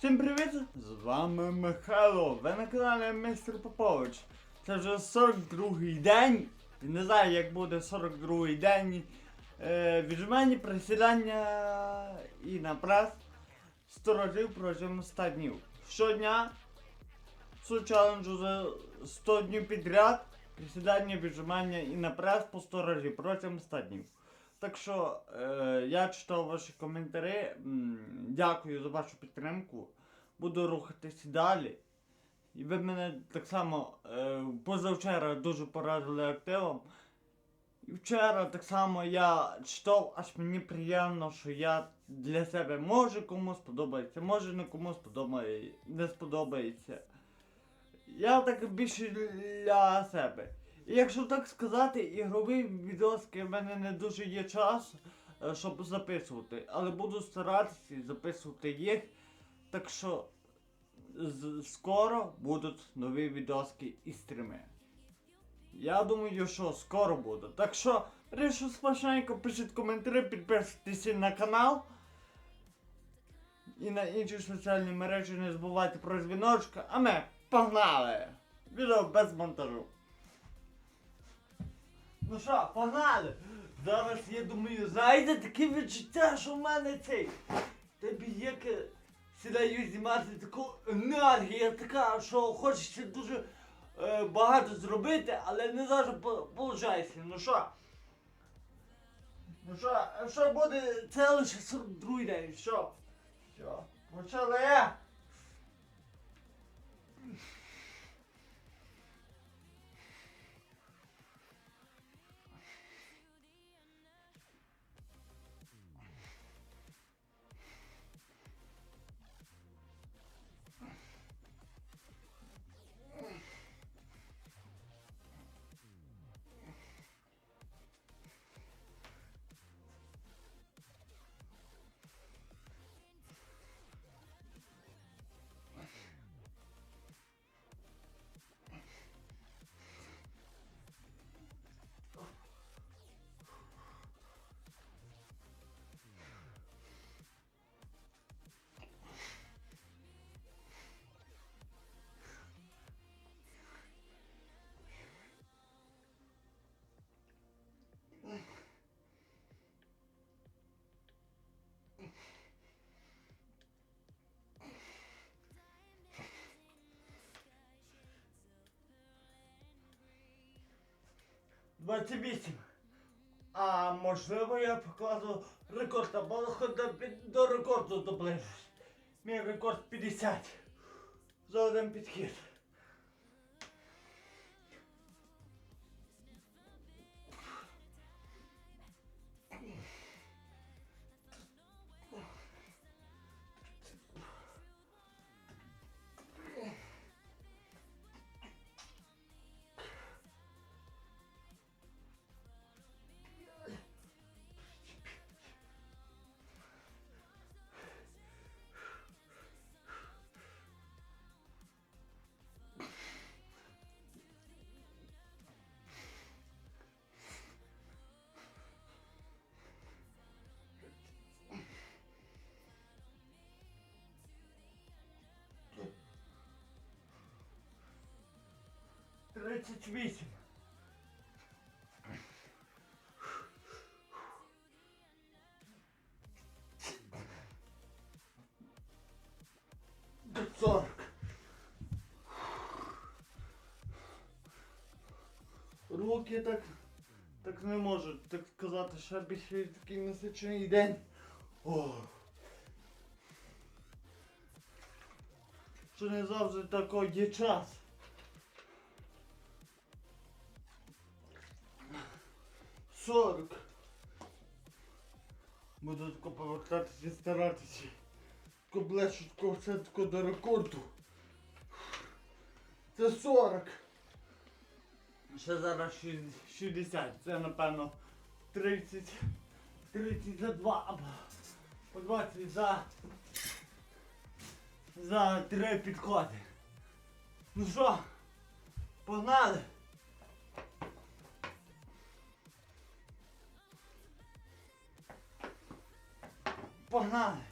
Всім привіт! З вами Михайло. Ви на каналі Мистер Попович. Це вже 42-й день. Не знаю, як буде 42-й день. Е, віджимання, присідання і на прес 100 разів протягом 100 днів. Щодня цю челенджу за 100 днів підряд. Присідання, віджимання і на прес по 100 разів протягом 100 днів. Так що е, я читав ваші коментарі. Дякую за вашу підтримку. Буду рухатись далі. І ви мене так само е, позавчора дуже порадили активом. І вчора так само я читав, аж мені приємно, що я для себе може комусь сподобається, може не комусь сподобає, не сподобається. Я так більше для себе. Якщо так сказати, ігрові відоски в мене не дуже є час, е, щоб записувати, але буду старатися записувати їх. Так що скоро будуть нові відоски і стріми. Я думаю, що скоро буде. Так що, решу смачненько, пишіть коментарі, підписуйтесь на канал. І на інші соціальні мережі не забувайте про дзвіночка. А ми погнали! Відео без монтажу. Ну що, погнали! Зараз я думаю, зайде таке відчуття, що в мене цей. Тобі як е, сідаю знімати таку енергія така, що хочеться дуже е, багато зробити, але не завжди виходить. Ну що? Ну що, а що буде? Це лише 42 день. Що? Що? Почали? Двадцять вісім. А можливо я покладу рекорд або хоч до, рекорду доближусь. Мій рекорд 50. За один підхід. Тридцять вісім. До сорок. Руки так, так не можуть, так сказати, ще більше такий насичений день. О. Що не завжди такий є час. Сорок. Буду тако повертатися і старатися. Тако блешутко все тако до рекорду. Це 40. Ще зараз 60. Це напевно 30. 30 за 2 або по 20 за. За 3 підходи. Ну що? Погнали! Погнали!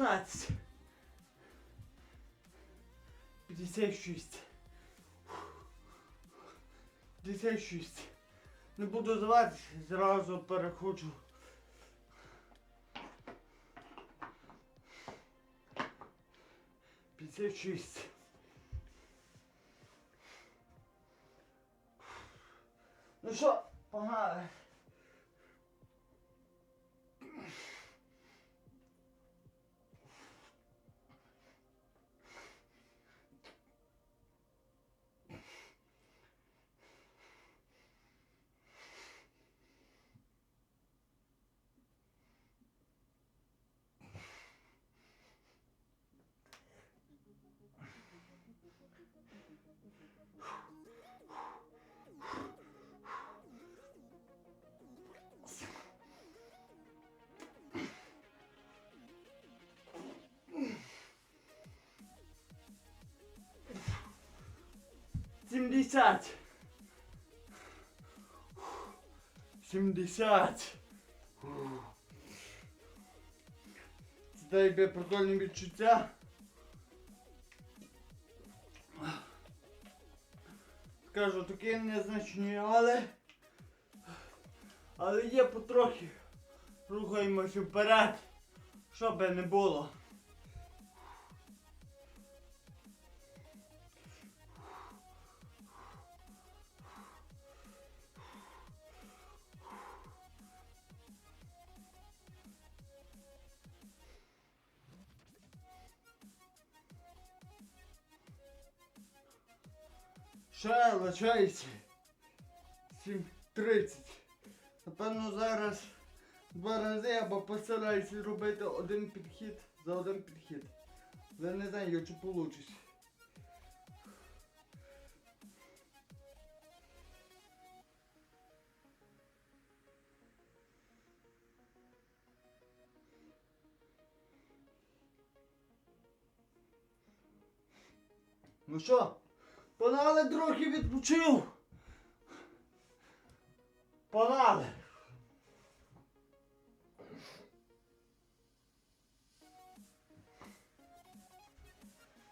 16. 56. 56. Не буду звати, зразу переходжу. П'ятдесят шість. Ну що, погнали. Сімдесят. Сімдесят. Це дай би прикольні відчуття. Скажу, такі незначні, але. Але є потрохи. Рухаємося вперед. Що би не було. Ще лишається 7.30. Напевно зараз два рази або постараюся робити один підхід за один підхід. Але не знаю, чи вийде. Ну що, погнали трохи відпочив. Погнали.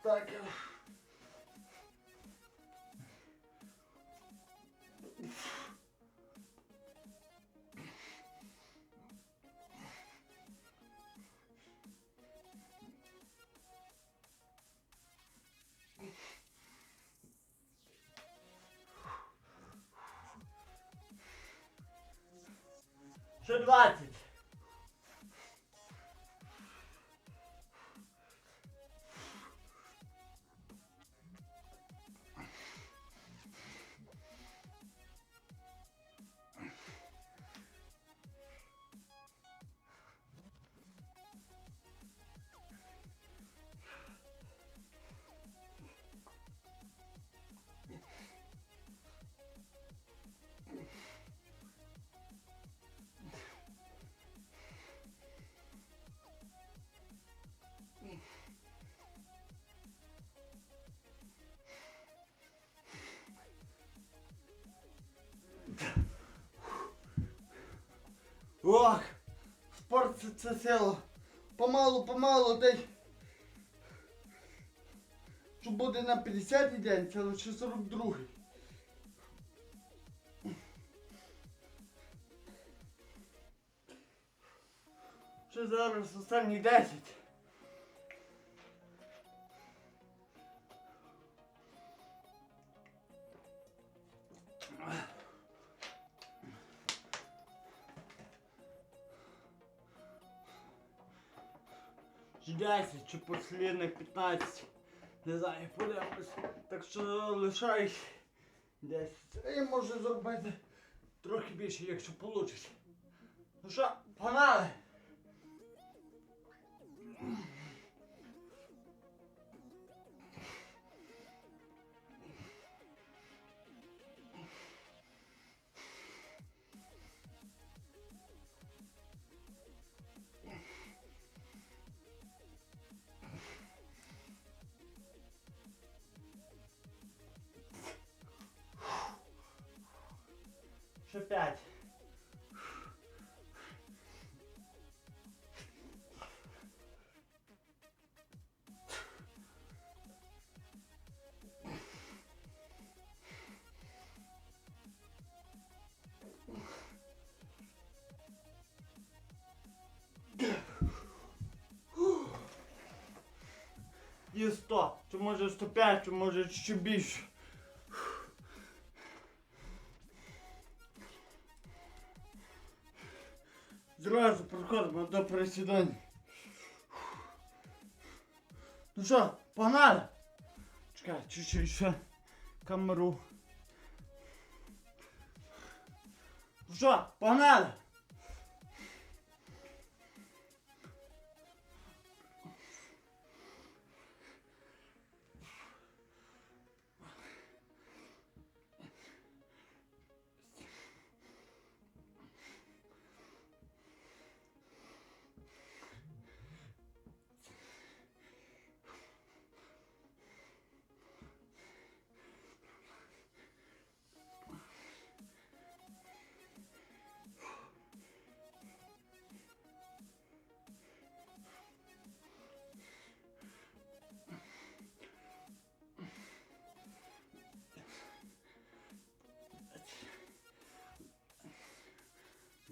Так. 120. Це, це село. Помалу, помалу, десь. Що буде на 50-й день, це лише 42-й. Ще зараз останні 10. Чи 10, чи послідних 15. Не знаю, подивимось. Так що лишаюсь 10. І можу зробити трохи більше, якщо вийде. Ну що, погнали! Ще п'ять. І 100, чи може 105, чи може ще більше. Присідань. Ну що, погнали? Чекай, чуть-чуть ще камеру. Ну що, погнали?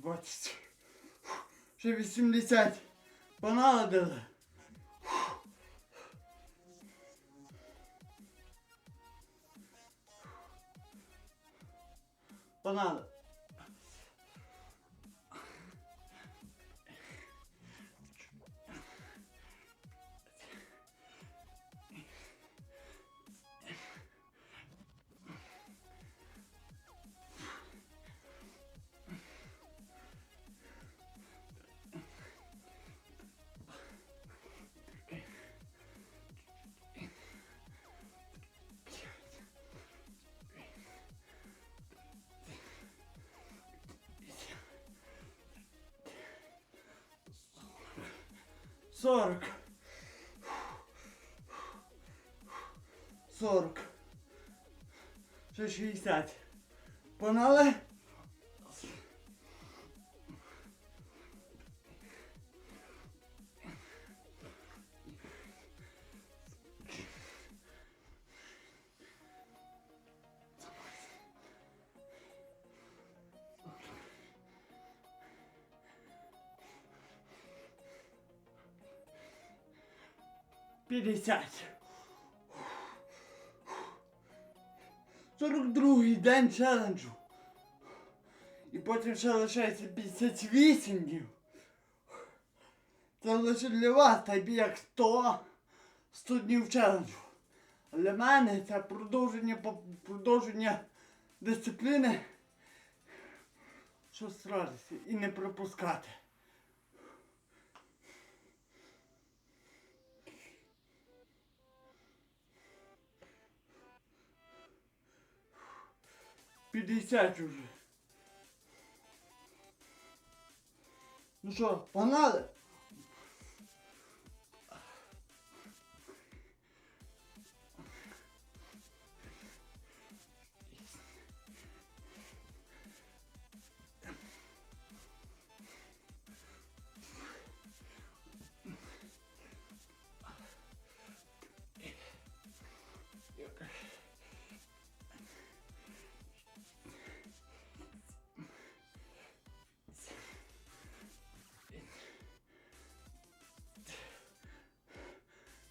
Двадцять. Ще 80. Поналадили. 40. 40. Ще 60. Погнали? П'ятдесят. Сорок другий день челенджу. І потім ще лишається 58 днів. Це лише для вас, та й як 100, 100 днів челенджу. Для мене це продовження продовження дисципліни. Що старатися і не пропускати. П'ятдесят уже. Ну що, погнали?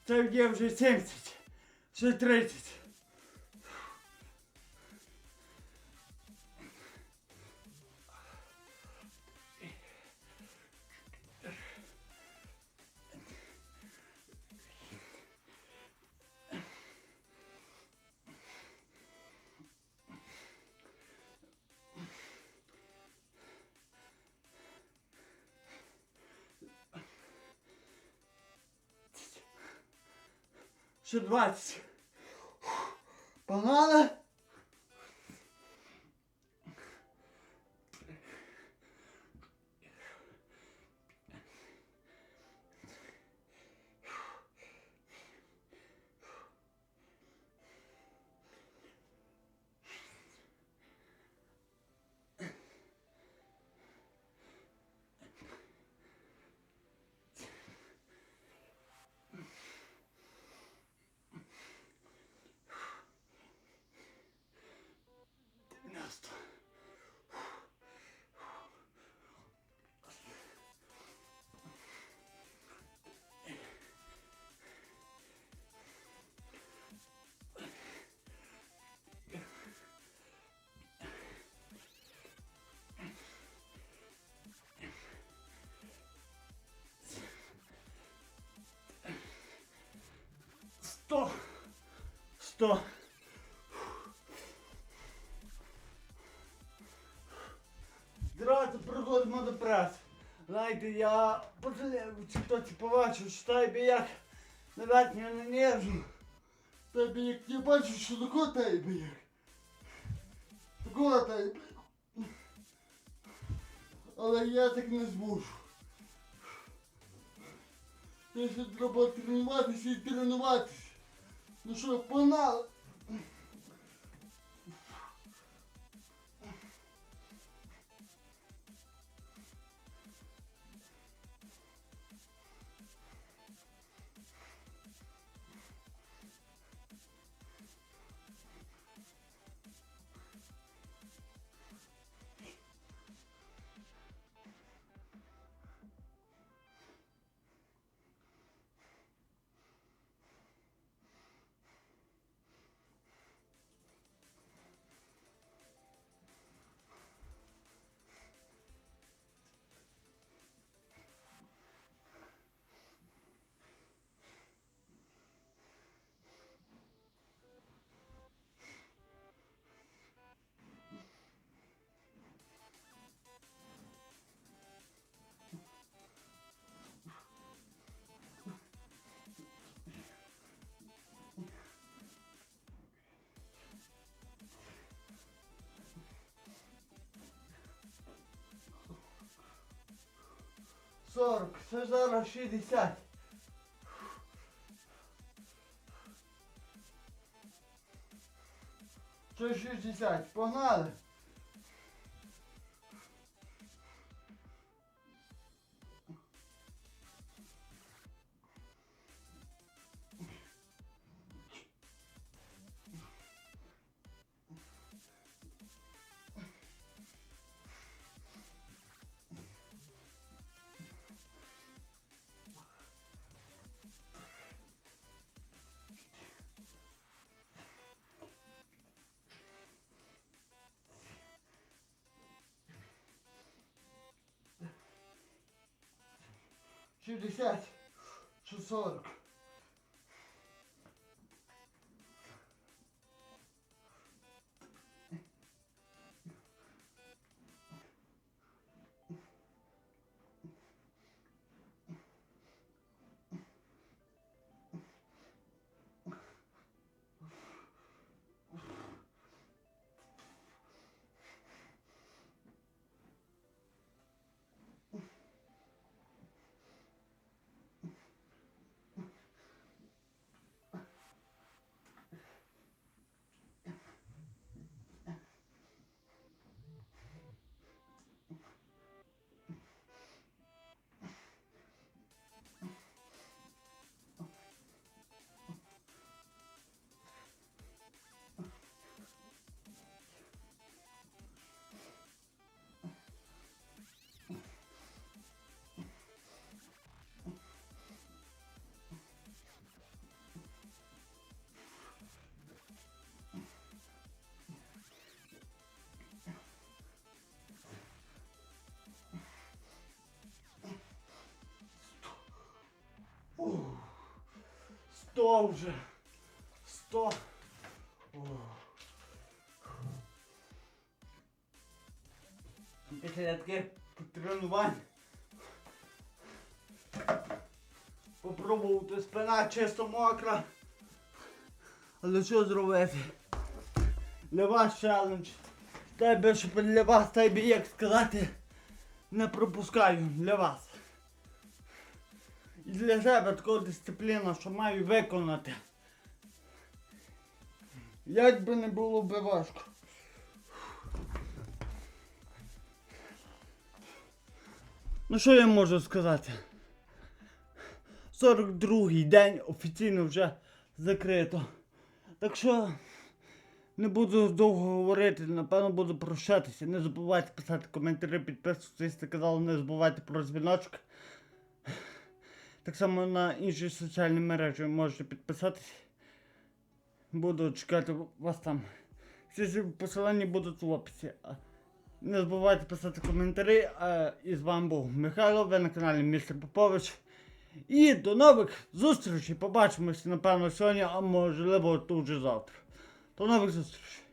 Це є вже 70, вже 30. 120. Погано. 100, 100. Зразу проходимо до прес. Знаєте, я в тіктоці побачив, що тобі як на верхню не нежу. Тобі як не бачу, що тако тобі як. Тако тобі. Але я так не зможу. Я ще треба тренуватися і тренуватися. Ну що, погнали. Сорок, все зараз 60. Це 60, погнали. Чи 60 чи 40. 100 вже. 100. Після тренувань попробувати спина чисто мокра. Але що зробити? Для вас челендж. Та щоб для вас, та як сказати, не пропускаю для вас. Для себе така дисципліна, що маю виконати. Як би не було би важко. Ну що я можу сказати? 42-й день офіційно вже закрито. Так що не буду довго говорити, напевно буду прощатися. Не забувайте писати коментарі, підписуватися, казали, не забувайте про дзвіночок. Так само на інші соціальні мережі можете підписатися. Буду чекати вас там. Всі посилання будуть в описі. Не забувайте писати коментарі. І з вами був Михайло, ви на каналі Містер Попович. І до нових зустрічей. Побачимося, напевно, сьогодні, а можливо, тут вже завтра. До нових зустрічей.